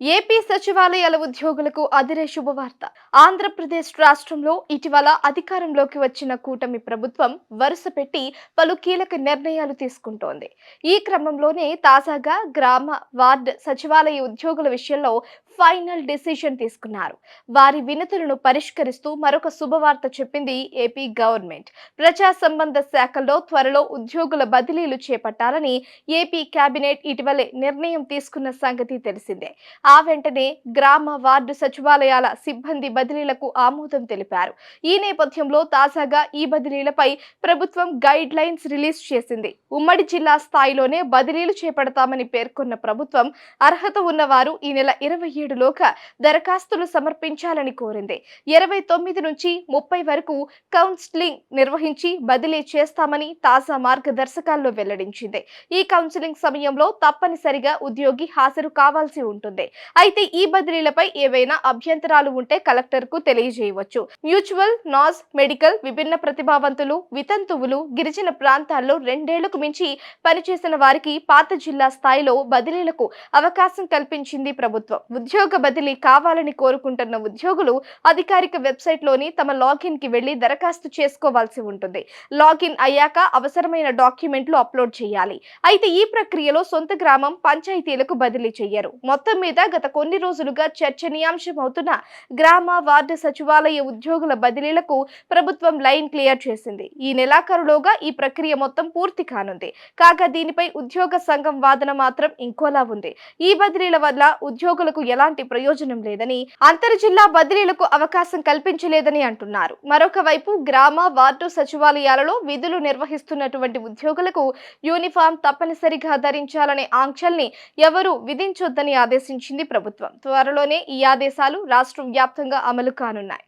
AP సచివాలయాల ఉద్యోగులకు అదిరే శుభవార్త. ఆంధ్రప్రదేశ్ రాష్ట్రంలో ఇటీవల అధికారంలోకి వచ్చిన కూటమి ప్రభుత్వం వరుస పెట్టి పలు కీలక నిర్ణయాలు తీసుకుంటోంది. ఈ క్రమంలోనే తాజాగా గ్రామ వార్డ్ సచివాలయ ఉద్యోగుల విషయంలో ఫైనల్ డెసిషన్ తీసుకున్నారు. వారి వినతులను పరిష్కరిస్తూ మరొక శుభవార్త చెప్పింది ఏపీ గవర్నమెంట్. ప్రజా సంబంధ శాఖల్లో త్వరలో ఉద్యోగుల బదిలీలు చేపట్టాలని ఏపీ కేబినెట్ ఇటీవలే నిర్ణయం తీసుకున్న సంగతి తెలిసిందే. ఆ వెంటనే గ్రామ వార్డు సచివాలయాల సిబ్బంది బదిలీలకు ఆమోదం తెలిపారు. ఈ నేపథ్యంలో తాజాగా ఈ బదిలీలపై ప్రభుత్వం గైడ్ లైన్స్ రిలీజ్ చేసింది. ఉమ్మడి జిల్లా స్థాయిలోనే బదిలీలు చేపడతామని పేర్కొన్న ప్రభుత్వం అర్హత ఉన్నవారు ఈ నెల ఇరవై ఏడులోగా దరఖాస్తులు సమర్పించాలని కోరింది. ఇరవై తొమ్మిది నుంచి ముప్పై వరకు కౌన్సిలింగ్ నిర్వహించి బదిలీ చేస్తామని తాజా మార్గదర్శకాల్లో వెల్లడించింది. ఈ కౌన్సిలింగ్ సమయంలో తప్పనిసరిగా ఉద్యోగి హాజరు కావాల్సి ఉంటుంది. అయితే ఈ బదిలీలపై ఏవైనా అభ్యంతరాలు ఉంటే కలెక్టర్కు తెలియజేయవచ్చు. మ్యూచువల్ నాస్ మెడికల్ విభిన్న ప్రతిభావంతులు వితంతువులు గిరిజన ప్రాంతాల్లో రెండేళ్ళకు మించి పనిచేసిన వారికి పాత జిల్లా స్థాయిలో బదిలీలకు అవకాశం కల్పించింది ప్రభుత్వం. ఉద్యోగ బదిలీ కావాలని కోరుకుంటున్న ఉద్యోగులు అధికారిక వెబ్సైట్లోని తమ లాగిన్కి వెళ్ళి దరఖాస్తు చేసుకోవాల్సి ఉంటుంది. లాగిన్ అయ్యాక అవసరమైన డాక్యుమెంట్లు అప్లోడ్ చేయాలి. అయితే ఈ ప్రక్రియలో సొంత గ్రామం పంచాయతీలకు బదిలీ చెయ్యరు. మొత్తం మీద గత కొన్ని రోజులుగా చర్చనీయాంశం అవుతున్న గ్రామ వార్డు సచివాలయ ఉద్యోగుల బదిలీలకు ప్రభుత్వం లైన్ క్లియర్ చేసింది. ఈ నెలాఖరులోగా ఈ ప్రక్రియ మొత్తం పూర్తి కానుంది. కాగా దీనిపై ఉద్యోగ సంఘం వాదన మాత్రం ఇంకోలా ఉంది. ఈ బదిలీల వల్ల ఉద్యోగులకు ఎలాంటి ప్రయోజనం లేదని అంతర్ జిల్లా బదిలీలకు అవకాశం కల్పించలేదని అంటున్నారు. మరొక వైపు గ్రామ వార్డు సచివాలయాలలో విధులు నిర్వహిస్తున్నటువంటి ఉద్యోగులకు యూనిఫామ్ తప్పనిసరిగా ధరించాలనే ఆంక్షల్ని ఎవరూ విధించొద్దని ఆదేశించింది ప్రభుత్వం. త్వరలోనే ఈ ఆదేశాలు రాష్ట్ర వ్యాప్తంగా అమలు కానున్నాయి.